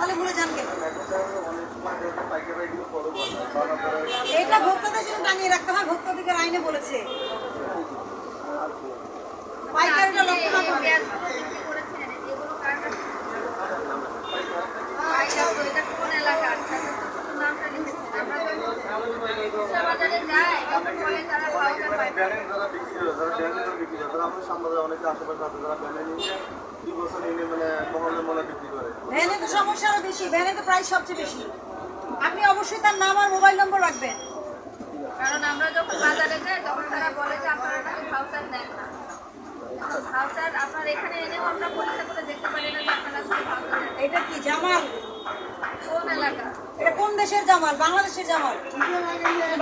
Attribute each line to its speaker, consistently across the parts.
Speaker 1: তাহলে ভুলে যান কেন এটা ভোক্তাদের জন্য টাঙিয়ে রাখতে হয় ভোক্তাদের আইনে বলেছে। পাইকারিটা লক্ষ্য না করবে
Speaker 2: পেঁয়াজগুলো বিক্রি করেছেন, এগুলো কার কাছে? পাইকার তো এটা কোন এলাকার? তাদের তো শুধু নামটা লিখেছেন। আমরা যখন খুচরা বাজারে যাই, তখন বলে তারা ভাউচার পায়।
Speaker 3: ব্যানের যারা বিক্রি করে যারা ব্যানের বিক্রি করে তারা আমাদের সামনে অনেকে আশেপাশে আছে যারা ব্যানে নিয়ে দুই বছর এনে মানে মহলে মনে বিক্রি করে
Speaker 1: ভ্যানে তো সমস্যা আরও বেশি ভ্যানে তো প্রাইস সবচেয়ে বেশি। আপনি অবশ্যই তার নাম আর মোবাইল নম্বর রাখবেন।
Speaker 2: কারণ আমরা যখন বাজারে যাই তখন তারা বলে যে আপনারা নাকি ভাউচার না। ভাউচার আপনার এখানে এনেও আমরা পরীক্ষা করে দেখতে পারি না আপনারা।
Speaker 1: এটা কি জামাল?
Speaker 2: কোন এলাকা?
Speaker 1: এটা কোন দেশের জামাল? বাংলাদেশের জামাল?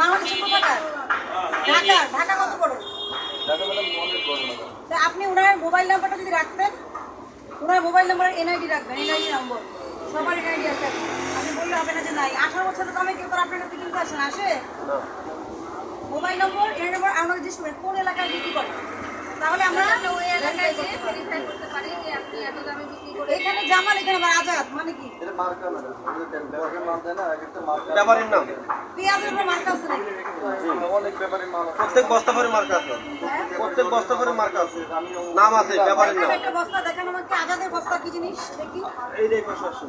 Speaker 1: বাংলাদেশের কোথাকার? ঢাকা ঢাকা আপনি ওনার মোবাইল নাম্বারটা যদি রাখতেন ওনার মোবাইল নাম্বার এনআইডি রাখবেন এনআইডি নম্বর সবার এনআইডি আছে। আপনি বললে হবে না যে নাই। আঠারো বছরে তো আমি কেউ আপনার কাছে কিন্তু আসেন আসে? মোবাইল নম্বর এনআইডি নম্বর আমাদের জিজ্ঞেস কোন এলাকায় বিক্রি করে? তাহলে আমরা
Speaker 2: ওই এলাকায় গিয়ে ভেরিফাই করতে পারি যে আপনি এত দামে বিক্রি করে
Speaker 1: এখানে জামাল এখানে আজাদ মানে কি
Speaker 3: এটা মার্কা দেয় না একটা মার্কা
Speaker 4: ব্যাপারীর নাম
Speaker 1: পেঁয়াজের উপর মার্কা আছে নাকি
Speaker 3: অনেক ব্যাপারের মাল
Speaker 4: প্রত্যেক বস্তা করে মার্কা আছে প্রত্যেক বস্তা করে মার্কা আছে নাম আছে ব্যাপারীর নাম
Speaker 1: একটা বস্তা দেখান আমাকে আজাদের বস্তা কি জিনিস দেখি
Speaker 4: এইটাই প্রশাসন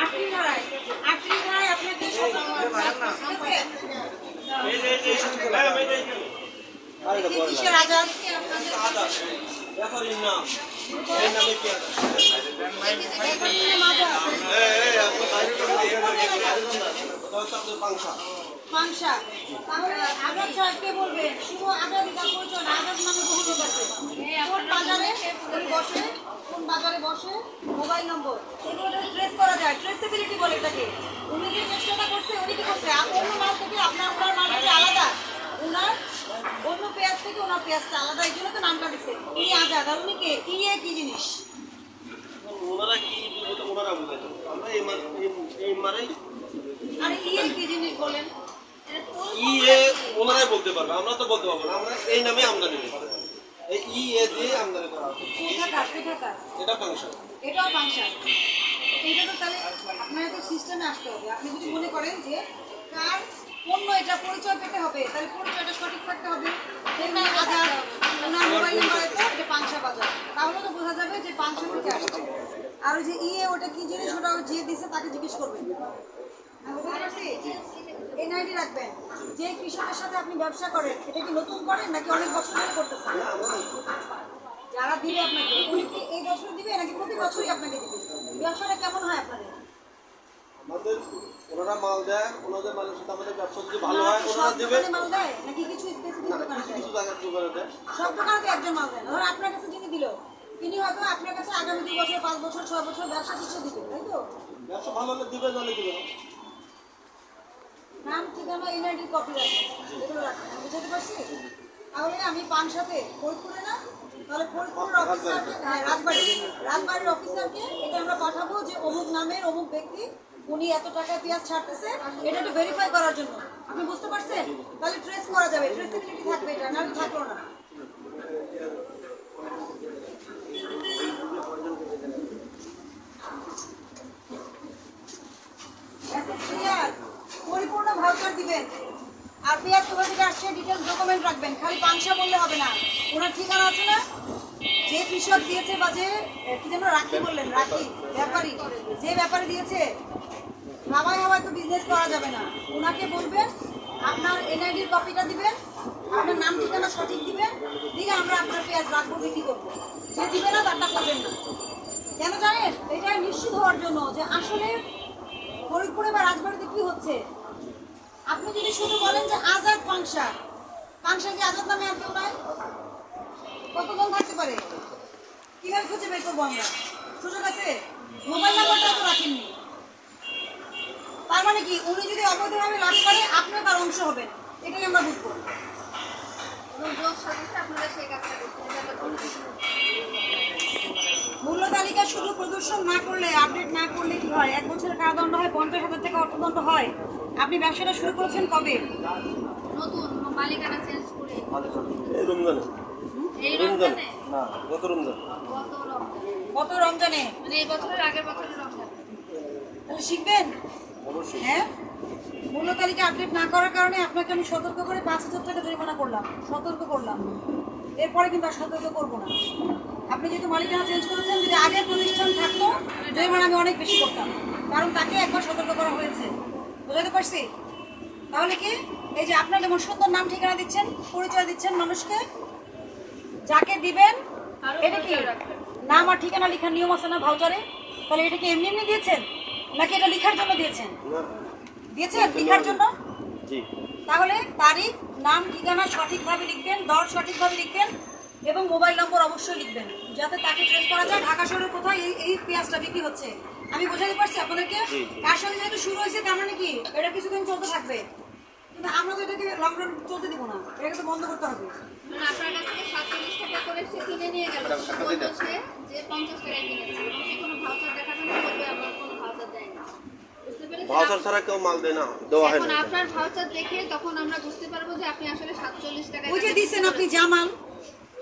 Speaker 1: আটটি ধরায় আটটি ধরায় আপনার কি সব কিসের আজাদ
Speaker 4: ব্যাপারীর নাম এই
Speaker 1: কোন বাজারে বসে মোবাইল নম্বর এগুলো ট্রেস করা যায় ট্রেসেবিলিটি বলে এটাকে উনি যে চেষ্টাটা করছে উনি আপনার ওনার আলাদা ওনার অন্য পেঁয়াজ থেকে ওনার পেঁয়াজটা আলাদা এই জন্য তো নামটা দিচ্ছে আজাদ আর উনি কে? কি এ কি জিনিস?
Speaker 4: ওনারা কি ওনারা বুঝাইতো আমরা এই মারেই
Speaker 1: আর ই এ কি জিনিস বলেন?
Speaker 4: ই এ ওনারাই বলতে পারবে আমরা তো বলতে পারব না। আমরা এই নামে আমদানি এই ই এ দিয়ে আমদানি করা
Speaker 1: কোথাকার
Speaker 4: এটা
Speaker 1: এটাও ফাংশন এটা তো তাহলে আপনার একটা সিস্টেমে আসতে হবে। আপনি যদি মনে করেন যে কার এটা পরিচয় পেতে হবে তাহলে পরিচয়টা সঠিক থাকতে হবে। বাজার ওনার মোবাইল নাম্বার তো এটা পাংশা বাজার। তাহলে তো বোঝা যাবে যে পাংশা থেকে আসছে। আর ওই যে ইয়ে ওটা কি জিনিস? ওটা যে দিছে তাকে জিজ্ঞেস করবেন। এনআইডি রাখবেন। যে কৃষকের সাথে আপনি ব্যবসা করেন এটা কি নতুন করেন নাকি অনেক বছর ধরে করতেছেন? যারা দিবে আপনাকে উনি এই বছর দিবে নাকি প্রতি বছরই আপনাকে দিবে? ব্যবসাটা কেমন হয় আপনাদের?
Speaker 4: আমাদের ওনারা মাল দেয় ওনাদের মালের সাথে আমাদের ব্যবসা যদি ভালো হয় ওনারা দেবে।
Speaker 1: মাল দেয় নাকি কিছু স্পেসিফিক
Speaker 4: না
Speaker 1: দোকানে
Speaker 4: কিছু কিছু জায়গায় দোকানে দেয়।
Speaker 1: সব দোকানে একজন মাল দেয় ধর আপনার কাছে যিনি দিল তিনি হয়তো আপনার কাছে আগামী দুই বছর পাঁচ বছর ছয় বছর ব্যবসা শেষে দিবে তাই তো?
Speaker 4: ব্যবসা ভালো হলে দিবে নাহলে দিবে
Speaker 1: নাম ঠিকানা এনআইডি কপি রাখবেন এগুলো রাখবেন বুঝতে পারছি? তাহলে আমি পান সাথে ফরিদপুরে না তাহলে ফরিদপুরের অফিসারকে হ্যাঁ রাজবাড়ি। রাজবাড়ির অফিসারকে এটা আমরা পাঠাবো যে অমুক নামের অমুক ব্যক্তি উনি এত টাকায় পেঁয়াজ ছাড়তেছে, এটা একটু ভেরিফাই করার জন্য। আপনি বুঝতে পারছেন? তাহলে ট্রেস করা যাবে ট্রেসিবিলিটি থাকবে এটা, নাহলে থাকল না। দিবেন। আর ডিটেলস ডকুমেন্ট রাখবেন, খালি বললে হবে না। ওনার ঠিকানা আছে না? যে কৃষক দিয়েছে কি যেন রাখি বললেন, রাখি যে ব্যাপারী দিয়েছে হাওয়ায় হাওয়ায় তো বিজনেস করা যাবে না। ওনাকে বলবেন, আপনার এনআইডির কপিটা দিবেন, আপনার নাম ঠিকানা সঠিক দিবেন, দিয়ে আমরা আপনার পেঁয়াজ রাখব, বিক্রি করব। যে দিবে না, তারটা করবেন না। কেন জানেন? এটা নিশ্চিত হওয়ার জন্য যে আসলে ফরিদপুরে বা রাজবাড়িতে কি হচ্ছে? আপনি যদি শুধু বলেন যে আজাদ পাংশা পাংশা কি আজাদ নামে আর কেউ নাই? কতজন থাকতে পারে? কীভাবে খুঁজে বের করব আমরা? সুযোগ আছে? মোবাইল নাম্বারটা তো রাখেননি। তার মানে কি? উনি যদি অবৈধভাবে লাভ করে আপনিও তার অংশ হবেন এটাই আমরা বুঝব।
Speaker 2: আপনারা।
Speaker 1: মূল্য তালিকা শুধু প্রদর্শন না করলে আপডেট না করলে কি হয়? এক বছরের কারাদণ্ড হয় পঞ্চাশ হাজার টাকা অর্থদণ্ড হয়। আপনি ব্যবসাটা শুরু করেছেন কবে?
Speaker 2: নতুন মালিকানা চেঞ্জ করে।
Speaker 4: এই রমজানে।
Speaker 2: এই
Speaker 4: রমজানে?
Speaker 3: না
Speaker 4: গত রমজান।
Speaker 2: গত
Speaker 1: কত রমজানে?
Speaker 2: মানে এই বছরের আগের বছরের রমজান।
Speaker 1: তাহলে শিখবেন? হ্যাঁ? মূল্য তালিকা আপডেট না করার কারণে আপনাকে আমি সতর্ক করে পাঁচ হাজার টাকা জরিমানা করলাম। সতর্ক করলাম। এরপরে কিন্তু আর সতর্ক করব না। আপনি যেহেতু মালিকানা চেঞ্জ করেছেন যদি আগের প্রতিষ্ঠান থাকতো জরিমানা আমি অনেক বেশি করতাম। কারণ তাকে একবার সতর্ক করা হয়েছে। বুঝাতে পারছি? তাহলে কি? এই যে আপনার যেমন সুন্দর নাম ঠিকানা দিচ্ছেন পরিচয় দিচ্ছেন মানুষকে যাকে দিবেন
Speaker 2: আরও
Speaker 1: এটা কি? নাম আর ঠিকানা লেখার নিয়ম আছে না ভাউচারে তাহলে এটা কি এমনি এমনি দিয়েছেন? নাকি এটা লেখার জন্য দিয়েছেন?
Speaker 4: না।
Speaker 1: দিয়েছেন লেখার জন্য?
Speaker 4: জি।
Speaker 1: তাহলে তারিখ নাম ঠিকানা সঠিকভাবে লিখবেন দর সঠিকভাবে লিখবেন এবং মোবাইল নম্বর অবশ্যই লিখবেন যাতে তাকে ট্রেস করা যায় ঢাকা শহরের কোথায় এই এই পেঁয়াজটা বিক্রি হচ্ছে। আমি বোঝাতে পারছি আপনাদেরকে। তার সাথে যেহেতু শুরু হয়েছে তার মানে কি? এটা কিছুদিন চলতে থাকবে। কিন্তু আমরা তো এটাকে লকডাউন চলতে দিব না। এটাকে তো বন্ধ করতে হবে।
Speaker 2: আপনার কাছ সাতচল্লিশ টাকা করে সে কিনে নিয়ে গেল। যে পঞ্চাশ টাকায় কিনেছে এবং সে কোনো ভাউচার দেখাবে না বলবে আমার কোনো ভাউচার দেয় না বুঝতে পেরেছেন
Speaker 4: ভাউচার ছাড়া কেউ মাল দেয় না দেওয়া হয় না।
Speaker 2: আপনার ভাউচার দেখে তখন আমরা বুঝতে পারব যে আপনি আসলে সাতচল্লিশ টাকা
Speaker 1: ওই যে দিচ্ছেন আপনি জামাল।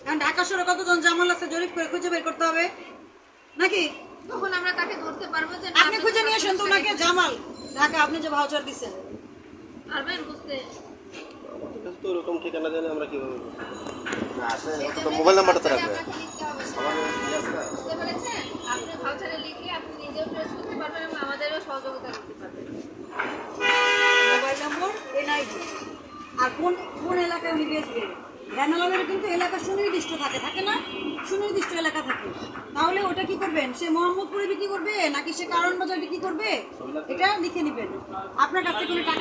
Speaker 1: কারণ ঢাকা শহরে কতজন জামাল আছে জরিপ করে খুঁজে বের করতে হবে? নাকি?
Speaker 2: তখন আমরা তাকে ধরতে পারব যে
Speaker 1: আপনি খুঁজে নিয়ে আসেন তো
Speaker 2: 47
Speaker 1: ওনাকে
Speaker 2: টাকায়
Speaker 1: জামাল। ঢাকা আপনি যে ভাউচার দিচ্ছেন
Speaker 2: পারবেন বুঝতে?
Speaker 4: তো ঠিকানা জানি আমরা কীভাবে?
Speaker 3: না আসলে তো মোবাইল নাম্বারটা তো রাখবে
Speaker 2: বুঝতে পেরেছেন? আপনি ভাউচারে লিখে আপনি নিজেও ট্রেস করতে পারবেন আমাদেরও সহযোগিতা করতে পারবেন
Speaker 1: মোবাইল নম্বর, এনআইডি। আর কোন কোন এলাকায় উনি বেচবে ভ্যান কিন্তু এলাকা সুনির্দিষ্ট থাকে থাকে না? সুনির্দিষ্ট এলাকা থাকে। তাহলে ওটা কি করবেন? সে মোহাম্মদপুরে বিক্রি করবে নাকি সে কারণ বাজার বিক্রি করবে? এটা লিখে নেবেন। আপনার কাছ থেকে কোনো টাকা